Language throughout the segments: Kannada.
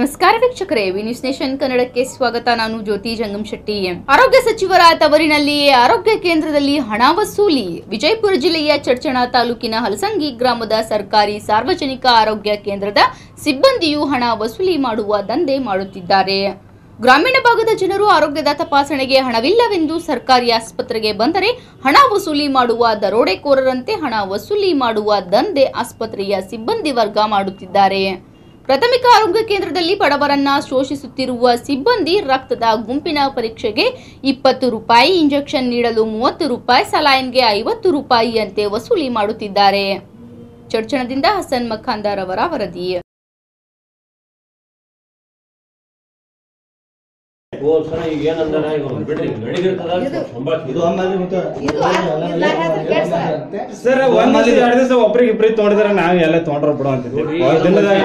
ನಮಸ್ಕಾರ ವೀಕ್ಷಕರೇ, ವಿ ನ್ಯೂಸ್ ನೇಷನ್ ಕನ್ನಡಕ್ಕೆ ಸ್ವಾಗತ. ನಾನು ಜ್ಯೋತಿ ಜಂಗಮ್ ಶೆಟ್ಟಿ. ಆರೋಗ್ಯ ಸಚಿವರ ತವರಿನಲ್ಲಿ ಆರೋಗ್ಯ ಕೇಂದ್ರದಲ್ಲಿ ಹಣ ವಸೂಲಿ. ವಿಜಯಪುರ ಜಿಲ್ಲೆಯ ಚರ್ಚಣ ತಾಲೂಕಿನ ಹಲಸಂಗಿ ಗ್ರಾಮದ ಸರ್ಕಾರಿ ಸಾರ್ವಜನಿಕ ಆರೋಗ್ಯ ಕೇಂದ್ರದ ಸಿಬ್ಬಂದಿಯು ಹಣ ವಸೂಲಿ ಮಾಡುವ ದಂಧೆ ಮಾಡುತ್ತಿದ್ದಾರೆ. ಗ್ರಾಮೀಣ ಭಾಗದ ಜನರು ಆರೋಗ್ಯದ ತಪಾಸಣೆಗೆ ಹಣವಿಲ್ಲವೆಂದು ಸರ್ಕಾರಿ ಆಸ್ಪತ್ರೆಗೆ ಬಂದರೆ ಹಣ ವಸೂಲಿ ಮಾಡುವ ದರೋಡೆಕೋರರಂತೆ ಹಣ ವಸೂಲಿ ಮಾಡುವ ದಂಧೆ ಆಸ್ಪತ್ರೆಯ ಸಿಬ್ಬಂದಿ ವರ್ಗ ಮಾಡುತ್ತಿದ್ದಾರೆ. ಪ್ರಾಥಮಿಕ ಆರೋಗ್ಯ ಕೇಂದ್ರದಲ್ಲಿ ಬಡವರನ್ನ ಶೋಷಿಸುತ್ತಿರುವ ಸಿಬ್ಬಂದಿ ರಕ್ತದ ಗುಂಪಿನ ಪರೀಕ್ಷೆಗೆ ಇಪ್ಪತ್ತು ರೂಪಾಯಿ, ಇಂಜೆಕ್ಷನ್ ನೀಡಲು ಮೂವತ್ತು ರೂಪಾಯಿ, ಸಲಾಯನ್ಗೆ ಐವತ್ತು ರೂಪಾಯಿಯಂತೆ ವಸೂಲಿ ಮಾಡುತ್ತಿದ್ದಾರೆ. ಚರ್ಚಣದಿಂದ ಹಸನ್ ಮಖಾಂದಾರ್ ಅವರ ವರದಿ. ಸಲ ಈಗ ಏನಂದಾರ ಈಗ ಒಂದ್ ಬಿಡ್ರಿ ನಡಿದಿರ್ತದ ಸಂಭಾಷಣೆ. ಇದು ಆಮೇಲೆ ಮತ್ತೆ ಸರ್ ಒಂದ್ ದಿವಸ ಎರಡ್ ದಿವಸ ಒಬ್ರಿಗೆ ಇಬ್ರಿಗೆ ತೊಗೊಂಡಿದ್ರೆ ನಾವ್ ಎಲ್ಲ ತೊಗೊಂಡ್ರ ಬಿಡು ಒಂದ್ ದಿನದಾಗ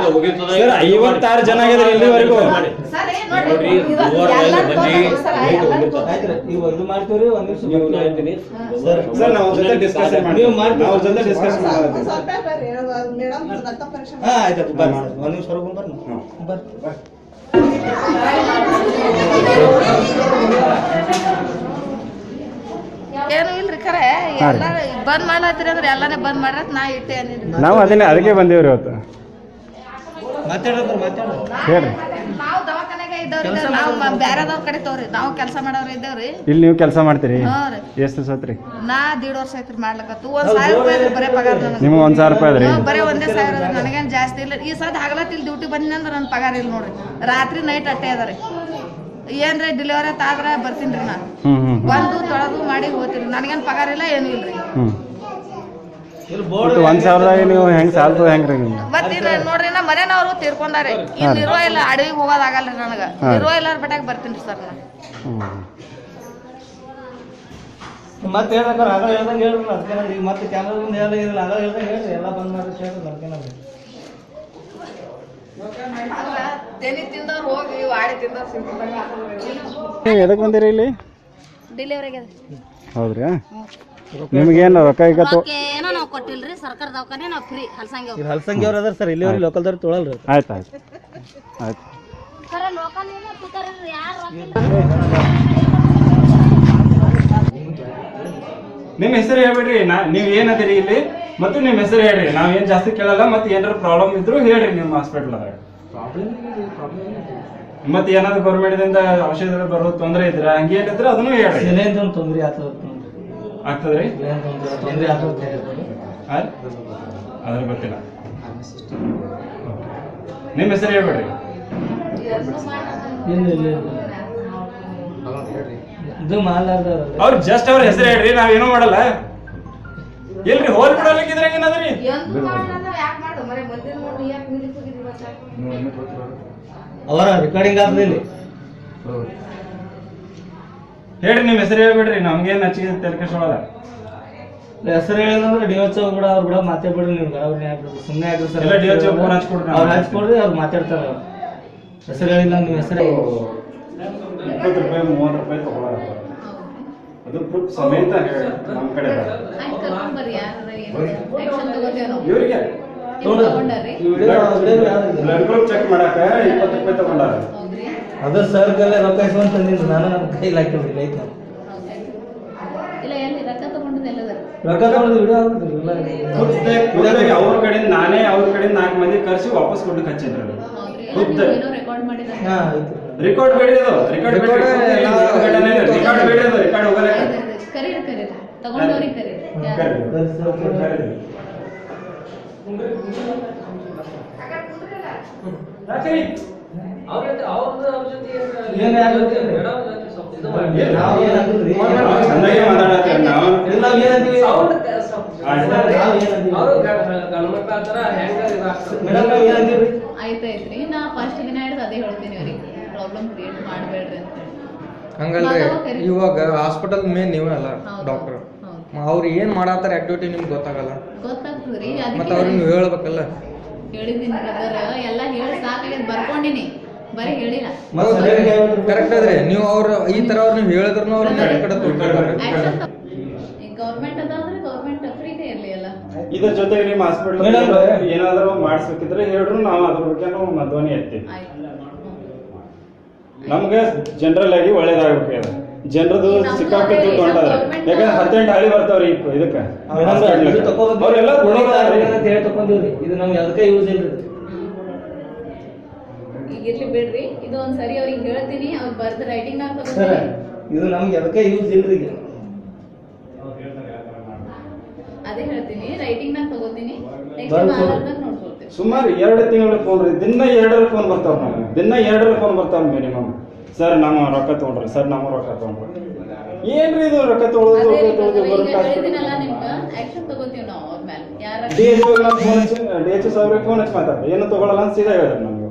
ಸರ್ ಐವತ್ತಾರು ಜನ ಆಗಿದ್ರೆ ಇಲ್ಲಿವರೆಗೂ. ಮಾಡಿ. ಸರ್, ಸರ್ ನಾವು ಜೊತೆ ಮಾಡಿ ನೀವು ಅವ್ರ ಜೊತೆ ಡಿಸ್ಕಸ್ ಮಾಡೋದು ಹಾ ಆಯ್ತು ಬರ್ರಿ ಒಂದ್ ನಿಮಿಷ ಹೊರಗೆ ಬರ್ರಿ ಬರ್ರಿ. ಏನು ಇಲ್ರಿ ಖರೆ ಎಲ್ಲ ಬಂದ್ ಮಾಡತ್ತೀರಿ ಅಂದ್ರೆ ಎಲ್ಲಾನೇ ಬಂದ್ ಮಾಡ್ರತ್ ನಾ ಇಟ್ಟೆ ಏನಿಲ್ಲ ನಾವು ಅದನ್ನೇ ಅದಕ್ಕೆ ಬಂದೇವ್ರಿ ಇವತ್ತು. ಹೇಳ್ರಿ ನಾವು ದವಾಖಾನೆಗೆ ಇದ್ದವ್ರಿ ನಾವು ಬ್ಯಾರೆದವ್ರ ಕಡೆ ತೋರಿ ನಾವು ಕೆಲಸ ಮಾಡೋರು ಇದ್ದೇವ್ರಿ. ಇಲ್ಲಿ ನೀವು ಕೆಲಸ ಮಾಡ್ತೀರಿ? ಹಾ ರೀ. ಎಷ್ಟು ಸತ್ರಿ ನಾ ದೀಡ್ ವರ್ಷ ಐತ್ರಿ ಮಾಡ್ಲಕತ್ತು. ಒಂದ್ ಸಾವಿರ ರೂಪಾಯಿ ಬರೀ ಪಗಾರ ನನಗೆ ನಿಮ್ಗೆ ಒಂದ್ ಸಾವಿರ ರೂಪಾಯಿ ಅದ್ರಿ ಹಾ, ಬರೇ ಒಂದೇ ಸಾವಿರ ಅದ ನನಗೇನ್ ಜಾಸ್ತಿ ಇಲ್ಲ. ಈ ಸದ್ ಹಗಲತ್ತಿಲ್ ಡ್ಯೂಟಿ ಬಂದಿನಂದ್ರ ನನ್ನ ಪಗಾರ ಇಲ್ಲ ನೋಡ್ರಿ. ರಾತ್ರಿ ನೈಟ್ ಅಟ್ಟೆ ಅದ ರೀ. ಏನ್ರಿ ಡೆಲಿವರಿ ಆದ್ರ ಬರ್ತೀನಿ ರೀ ನಾ. ಹ್ಮ್ ಹ್ಮ್ ಬಂದು ತೊಳೆದು ಮಾಡಿ ಹೋಗ್ತೀನಿ. ನನಗೇನ್ ಪಗಾರ ಇಲ್ಲ ಏನೂ ಇಲ್ರಿ. ಹ್ಮ್. ಇಲ್ಲಿ ಒಟ್ಟು ಒಂದ್ ಸಾವಿರದಾಗ ನೀವು ಹೆಂಗ್ ಸಾಲ್ತದ ಹೆಂಗ್ರಿ ನಿಮ್ಗೆ ಮತ್ತೆ ನೋಡ್ರಿ ನಾ ಮನೆಯವರು ತೀರ್ಕೊಂಡಾರೆ. ಇಲ್ಲಿ ಇರೋ ಇಲ್ಲ ಅಡವಿಗೆ ಹೋಗೋದಾಗಲ್ಲ ನನಗ. ನನಗೆ ಇರೋ ಇಲ್ಲ ಬಟ್ಟಾಗ ಬರ್ತೀನಿ ಸರ್ ನಾ. ಮತ್ತೆ ಹೇಳ್ಬೇಕಾರ ಆಗ ಹೇಳ್ದಂಗೆ ಹೇಳ್ರಿ ಅದಕ್ಕೆ ಈಗ ಮತ್ತೆ ಕ್ಯಾಮ್ರಾ ಮುಂದೆ ಎಲ್ಲ ಇರಲ್ಲ ಆಗ ಹೇಳ್ದಂಗೆ ಹೇಳ್ರಿ. ಎಲ್ಲ ಬಂದ್ ಮಾಡ್ರಿ ಹೇಳ್ರಿ ಅದಕ್ಕೆ ಅಲ್ಲ ತೆನಿ ತಿಂದವ್ರು ಹೋಗಿ ವಾಡಿ ತಿಂದವ್ರು ಸಿಕ್ಕಿದಾಗ ನೀವು ಎದಕ್ ಬಂದಿರಿ ಇಲ್ಲಿ? ಡೆಲಿವರಿಗೆ ಹೌದ್ರಿ ನಿಮ್ಗೇನು ರೊಕ್ಕ ಈಗ ತೊ ನಾವು ಕೊಟ್ಟಿಲ್ರಿ ಸರ್ಕಾರ ದವಾಖಾನೆ ನಾವು ಫ್ರೀ ಹಲಸಂಗಿ ಈಗ ಹಲಸಂಗಿ ಅವ್ರು ಅದಾರ ಸರ್ ಇಲ್ಲಿವರೆಗೆ ಲೋಕಲ್ದವ್ರು ತೊಳಲ್ರಿ ಆಯ್ತು ಆಯ್ತು. ಆಯ್ತು. ಸರ ಲೋಕಲ್ ಯಾರು ನಿಮ್ಮ ಹೆಸರು ಹೇಳ್ಬಿಡ್ರಿ ನಾ ನೀವು ಏನದಿರಿ ಇಲ್ಲಿ? ಮತ್ತು ನಿಮ್ಮ ಹೆಸರು ಹೇಳ್ರಿ ನಾವು ಏನು ಜಾಸ್ತಿ ಕೇಳಲ್ಲ ಮತ್ತೆ ಏನಾರ ಪ್ರಾಬ್ಲಮ್ ಇದ್ರು ಹೇಳ್ರಿ ನಿಮ್ಮ ಹಾಸ್ಪಿಟ್ಲ್ದಾಗ ಮತ್ತೆ ಏನಾದ್ರು ಗೌರ್ಮೆಂಟ್ ದಿಂದ ಔಷಧ ಬರೋ ತೊಂದರೆ ಇದ್ರೆ ಹಂಗೇನಿದ್ರೆ ಅದನ್ನು ಹೇಳ್ರಿ. ಏನೇನು ಒಂದು ತೊಂದ್ರೆ ಆಗ್ತದ ರೀ ತೊಂದ್ರೆ ಆಗ್ತದ? ಅದ್ರ ಗೊತ್ತಿಲ್ಲ ನಿಮ್ಮ ಹೆಸರು ಹೇಳ್ಬೇಡ್ರಿ. ಇದು ಮಾಲಾರ್ದ ಅವ್ರು ಜಸ್ಟ್ ಅವ್ರ ಹೆಸರು ಹೇಳ್ರಿ ನಾವೇನೋ ಮಾಡಲ್ಲ. ಎಲ್ರಿ ಹೋಲ್ ಬಿಡಲಿಕ್ಕಿದ್ರೆ ಏನದ್ರಿ? ಅವರ ರೆಕಾರ್ಡಿಂಗ್ ಆಗ್ತದೆ ಇಲ್ಲಿ. ಹೇಳ್ರಿ ನಿಮ್ಮ ಹೆಸರು ಹೇಳ್ಬಿಡ್ರಿ ನಮ್ಗೇನು ಹಚ್ಚಿಗೆ ತಲೆ ಕೆಡ್ಸ್ಕೊಳಲ್ಲ ಹೆಸರು ಹೇಳಿದ್ರೆ ಡಿ ಎಚ್ ಕೂಡ ಅವ್ರು ಕೂಡ ಮಾತಾಡ್ಬಿಡ್ರಿ ನೀವು ಅವ್ರು ಯಾಕೆ ಸುಮ್ಮನೆ ಯಾಕೆ ಸರ್. ಡಿ ಎಚ್ ಫೋನ್ ಹಚ್ಕೊಡ್ರಿ ನಾವು. ಅವ್ರು ಹಚ್ಕೊಡ್ರಿ ಅವ್ರು ಮಾತಾಡ್ತಾರೆ ಅವ್ರು. ಹೆಸರು ಹೇಳಿಲ್ಲ ನಿಮ್ಮ ಹೆಸರು ಇಪ್ಪತ್ತು ರೂಪಾಯಿ ಮೂವತ್ತು ರೂಪಾಯಿ ತಗೊಳಲ್ಲ ಅದು ಪ್ರೂಫ್ ಸಮೇತ ಹೇಳಿ ನಮ್ಮ ಕಡೆ ಇವರಿಗೆ. ಬ್ಲಡ್ ಗ್ರೂಪ್ ಚೆಕ್ ಮಾಡಕ ಇಪ್ಪತ್ತು ರೂಪಾಯಿ ತಗೊಂಡಾರ. ಅದು ಸರ್ ಕೈಲೇ ರೊಕ್ಕ ಇಸ್ಕೊಂತ ತಂದಿದ್ದು ನಾನು ನನ್ನ ಕೈಲಿ ಇಲ್ಲ ಎಲ್ಲಿ ರೊಕ್ಕ ತಗೊಂಡು ವಿಡಿಯೋ ಅವ್ರ ಕಡೆ ನಾನೇ ಅವ್ರ ಕಡೆ ನಾಲ್ಕು ಮಂದಿ ಕರ್ಸಿ ವಾಪಸ್ ಕೊಡ್ಲಿಕ್ಕೆ. ಏನೋ ರೆಕಾರ್ಡ್ ರೆಕಾರ್ಡ್ ಬೇಡಿ. ಅದು ರೆಕಾರ್ಡ್ ಬೇಡಿ ರೆಕಾರ್ಡ್ ಬೇಡಿ ಅದು ರೆಕಾರ್ಡ್ ಹೋಗಲ್ಲ ಕರೀರಿ ಕರೀರಿ. ತಗೊಂಡವ್ರಿಗೆ ಕರೀರಿ? ಆಯ್ತಾಯ್ತ್ರಿ. ನಾ ಫಸ್ಟ್ ದಿನ ಹಿಡಿದು ಅದೇ ಹೇಳ್ತೀನಿ ಅವ್ರಿಗೆ. ಪ್ರಾಬ್ಲಮ್ ಕ್ರಿಯೇಟ್ ಮಾಡಬೇಡ್ರಿ ಅಂತ ಹಂಗಲ್ರಿ ಇವಾಗ ಹಾಸ್ಪಿಟಲ್ ಮೇನ್ ನೀವು ಅಲ್ಲ. ಡಾಕ್ಟರ್ ಅವ್ರು ಏನ್ ಮಾಡತ್ತಾರ ಆಕ್ಟಿವಿಟಿ ನಿಮ್ಗೆ ಗೊತ್ತಾಗಲ್ಲ. ಗೊತ್ತಾಗ್ತದ್ರಿ. ಮತ್ತೆ ಅದಕ್ಕೆ ಅವ್ರಿಗೆ ನೀವು ಹೇಳ್ಬೇಕಲ್ಲ. ಹೇಳಿದ್ದೀನಿ ಬ್ರದರ್ ಎಲ್ಲ ಹೇಳಿ ಸಾಕಾಗ್ಯದ ಬರ್ಕೊಂಡಿನಿ. ಬರೀ ಹೇಳಿಲ್ಲ. ಕರೆಕ್ಟ್ ಆದ್ರೆ ನೀವು ಅವ್ರ ಈ ತರ ಅವ್ರು ನೀವು ಹೇಳಿದ್ರು ಅವ್ರ ಕಡೆ ಕಡೆ ತೋರ್ತಾರೆ ಗೌರ್ಮೆಂಟ್ ಅದಾದ್ರೆ ಗೌರ್ಮೆಂಟ್ ಫ್ರೀನೇ ಇರಲಿ ಎಲ್ಲ. ಇದ್ರ ಜೊತೆಗೆ ನಿಮ್ಮ ಹಾಸ್ಪಿಟಲ್ ಏನಾದರೂ ಮಾಡಿಸ್ಬೇಕಿದ್ರೆ ಹೇಳ್ರು ನಾವು ಅದ್ರ ಬಗ್ಗೆ ನಾವು ಮಧ್ವನಿ ಎತ್ತೀವಿ. ನಮ್ಗೆ ಜನರಲ್ ಆಗಿ ಒಳ್ಳೇದಾಗ್ಬೇಕು ಜನರದು ಸಿಕ್ಕಾಪಟ್ಟೆ ದುಡ್ಡು ಹೊಂಟದ್ರ ಯಾಕಂದ್ರೆ ಹತ್ತೆಂಟು ಹಳ್ಳಿ ಬರ್ತಾವ್ರಿ ಇದಕ್ಕೆ. ಅವರೆಲ್ಲ ಹೇಳಿ ತಗೊಂಡಿವ್ರಿ ಇದು ನಮ್ಗೆ ಅದಕ್ಕೆ ಯೂಸ್ ಇಲ್ಲ ಇರ್ಲಿ ಬಿಡ್ರಿ. ಇದು ಒಂದ್ಸರಿ ಅವ್ರಿಗೆ ಹೇಳ್ತೀನಿ ಅವ್ರು ಬರ್ದು ರೈಟಿಂಗ್ ನಾಗ ಸರ್ ಇದು ನಮ್ಗೆ ಅದಕ್ಕೆ ಯೂಸ್ ಇಲ್ರಿ ಈಗ? ಅದೇ ಹೇಳ್ತೀನಿ ರೈಟಿಂಗ್ ನಾಗ ತಗೋತೀನಿ. ನೋಡ್ಕೊಳ್ತೀನಿ. ಸುಮಾರು ಎರಡು ತಿಂಗಳ ಫೋನ್ ರೀ. ದಿನ ಎರಡರ ಫೋನ್ ಬರ್ತಾವ ನಮಗೆ. ದಿನ ಎರಡರ ಫೋನ್ ಬರ್ತಾವ ಮಿನಿಮಮ್ ಸರ್ ನಮ್ಮ ರೊಕ್ಕ ತಗೊಂಡ್ರಿ. ಸರ್ ನಮ್ಮ ರೊಕ್ಕ ತಗೊಂಡ್ರಿ. ಏನ್ರಿ ಇದು ರೊಕ್ಕ ತೊಗೊಳೋದು ರೊಕ್ಕ ತೊಗೊಳೋದು ಡಿ ಎಚ್ ಫೋನ್ ಹಚ್ಚಿ ಡಿ ಎಚ್ ಫೋನ್ ಹಚ್ಚಿ ಮಾತಾಡ್ರಿ. ಏನು ತಗೊಳಲ್ಲ ಅಂತ ಸೀದಾ ಹೇಳಿದ್ರು ನಮ್ಗೆ.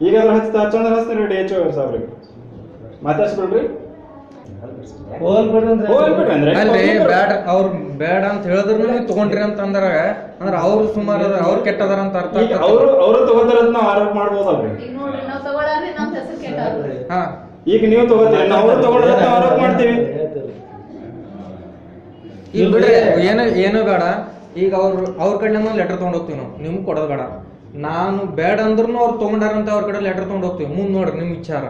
ಈಗ ಅದ್ರ ಹಚ್ಚ ಹಚ್ಚಂದ್ರೆ ಹಚ್ತೀರಿ ಡಿ ಎಚ್ ಸಾಹೇಬ್ರಿಗೆ ಮಾತಾಡ್ಸ್ಬಿಡ್ರಿ. ಹೋಲ್ ಬಿಡ್ರಿ ಅಂದ್ರೆ ಅಂದ್ರೆ ಅಲ್ರಿ ಬ್ಯಾಡ ಅವ್ರು ಬೇಡ ಅಂತ ಹೇಳಿದ್ರು ತಗೊಂಡ್ರಿ ಅಂತ ಅಂದ್ರ ಅಂದ್ರ ಅವ್ರು ಸುಮಾರು ಅದಾರ, ಅವ್ರು ಕೆಟ್ಟದಾರ ಅಂತ ಅರ್ಥ. ಅವರು ಅವರು ತಗೋತಾರದ್ ನಾವು ಆರೋಪ ಮಾಡ್ಬೋದಲ್ರಿ. ಹಾ. ಈಗ ನೀವು ತಗೋತೀರಿ ನಾವು ತಗೊಳ್ಳೋದ್ ನಾವು ಆರೋಪ ಮಾಡ್ತೀವಿ. ಈಗ ಬಿಡ್ರಿ ಏನೋ ಏನೋ ಬೇಡ. ಈಗ ಅವ್ರ ಅವ್ರ ಕಡೆ ಲೆಟರ್ ತಗೊಂಡ್ ಹೋಗ್ತೀವಿ ನಾವು. ನಿಮ್ಗೆ ಕೊಡೋದು ಬೇಡ. ನಾನು ಬೇಡ ಅಂದ್ರೂ ಅವ್ರು ತಗೊಂಡಾರಂತ ಅವ್ರ ಕಡೆ ಲೆಟರ್ ತಗೊಂಡು ಹೋಗ್ತೀವಿ ಮುಂದೆ ನೋಡ್ರಿ ನಿಮ್ ವಿಚಾರ.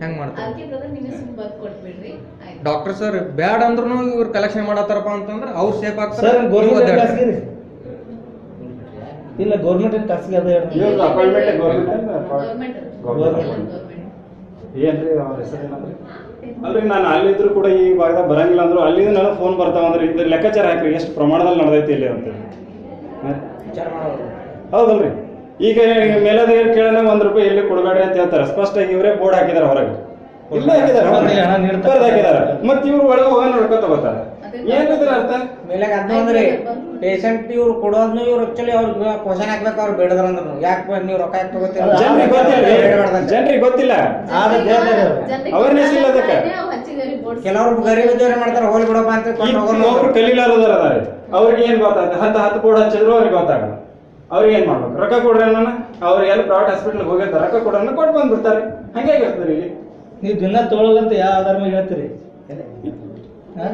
ಹೆಂಗ್ ಮಾಡ್ತಾರೆ? ಡಾಕ್ಟರ್ ಸರ್ ಬ್ಯಾಡ್ ಅಂದ್ರೂ ಇವ್ರು ಕಲೆಕ್ಷನ್ ಮಾಡತ್ತಾರಪ್ಪ ಅಂತಂದ್ರೆ ಅವ್ರು ಸೇಫ್ ಆಗ್ತಾರೆ. Sir government. ಖಾಸಗಿ ಇಲ್ಲ ಗೌರ್ಮೆಂಟ್ ಖಾಸಗಿ ಅದ ಇವ್ರದ್ದು appointment government government government government ಏನ್ರಿ ಅವ್ರ ಹೆಸರು ಏನಂದ್ರಿ? ಅಲ್ರಿ ನಾನು ಅಲ್ಲಿದ್ರು ಕೂಡ ಈ ಭಾಗದಾಗ ಬರಂಗಿಲ್ಲ ಅಂದ್ರು ಅಲ್ಲಿಂದ ನನಗೆ ಫೋನ್ ಬರ್ತಾವಂದ್ರೆ ಇದ್ರ ಲೆಕ್ಕಾಚಾರ ಹಾಕ್ರಿ. ಎಷ್ಟು ಪ್ರಮಾಣದಲ್ಲಿ ನಡೆದೈತಿ ಇಲ್ಲಿ ಅಂತ. ಹೌದಲ್ರಿ? ಈಗ ಮೇಲದ ಕೇಳೋಣ ಒಂದ್ ರೂಪಾಯಿ ಎಲ್ಲಿ ಕೊಡಬೇಡ್ರಿ ಅಂತ ಹೇಳ್ತಾರೆ. ಸ್ಪಷ್ಟವಾಗಿ ಇವರೇ ಬೋರ್ಡ್ ಹಾಕಿದಾರೆ ಹೊರಗೆ. ಇಲ್ಲ ಹಾಕಿದಾರೆ ಮತ್ತೆ ಹಾಕಿದಾರೆ ಮತ್ ಇವ್ರು ಒಳಗೆ ಹೋಗೋಣ ರೊಕ್ಕ ತಗೋತಾರೆ. ಏನಿದ್ರ ಅರ್ಥ? ಮೇಲಾಗ ಅದ್ನ ಅಂದ್ರೆ ಪೇಷಂಟ್ ಇವ್ರು ಕೊಡೋದ್ನು ಇವ್ರು ಆಕ್ಚುಲಿ ಅವ್ರಿಗೆ ಕ್ವಶನ್ ಹಾಕ್ಬೇಕು ಅವ್ರು ಬೇಡದ್ರ ಅಂದ್ರು ಯಾಕೆ ನೀವು ರೊಕ್ಕ ಯಾಕೆ ತಗೋತೀರ? ಜನರಿಗೆ ಗೊತ್ತಿಲ್ಲ. ಜನರಿಗೆ ಗೊತ್ತಿಲ್ಲ. ಅವ್ರು. Awareness ಇಲ್ಲ ಅದಕ್ಕೆ. ಕೆಲವರು ಗರೀಬ್ ಇದ್ದವ್ರು ಮಾಡ್ತಾರೆ ಹೋಗಿ ಬಿಡಪ್ಪ ಅಂತ ಒಬ್ರು ಕಲೀಲಾರದಾರ ಅದಾರೆ. ಅವ್ರಿಗೆ ಏನ್ ಗೊತ್ತಾಗ ಹತ್ತು ಹತ್ತು ಬೋರ್ಡ್ ಹಚ್ಚಿದ್ರು ಅವ್ರಿಗೆ ಗೊತ್ತಾಗಲ್ಲ. ಅವ್ರಿಗೆ ಏನ್ ಮಾಡ್ಬೇಕು? ರೊಕ್ಕ ಕೊಡ್ರಿ ನಾನು ಅವ್ರು ಎಲ್ಲ ಪ್ರೈವೇಟ್ ಹಾಸ್ಪಿಟಲ್ ಹೋಗಿರ್ತಾರೆ ರೊಕ್ಕ ಕೊಡೋಣ ಕೊಟ್ಟು ಬಂದ್ಬಿಡ್ತಾರೆ. ಹಂಗೆ ಇರ್ತದೆ ಇಲ್ಲಿ. ನೀವು ದಿನ ತೊಗೊಳಲ್ಲ ಅಂತ ಯಾವ ಆಧಾರ ಮೇಲೆ ಹೇಳ್ತೀರಿ? ಹಾ?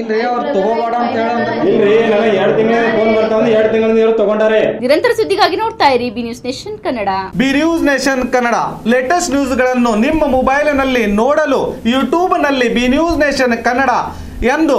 ಇಲ್ರಿ ಅವ್ರು ತಗೋಬೇಡ ಅಂತ ಹೇಳಂದ್ರೆ ಇಲ್ರಿ ನನಗೆ ಎರಡು ತಿಂಗಳ ಫೋನ್ ಬರ್ತಾವ ಎರಡು ತಿಂಗಳಿಂದ ಇವ್ರು ತಗೊಂಡಾರೆ. ನಿರಂತರ ಸುದ್ದಿಗಾಗಿ ನೋಡ್ತಾ ಇರಿ B news nation Kannada. B news nation Kannada latest ನ್ಯೂಸ್ಗಳನ್ನು ನಿಮ್ಮ ಮೊಬೈಲಿನಲ್ಲಿ ನೋಡಲು ಯೂಟ್ಯೂಬ್ನಲ್ಲಿ ಬಿ ನ್ಯೂಸ್ ನೇಷನ್ ಕನ್ನಡ ಎಂದು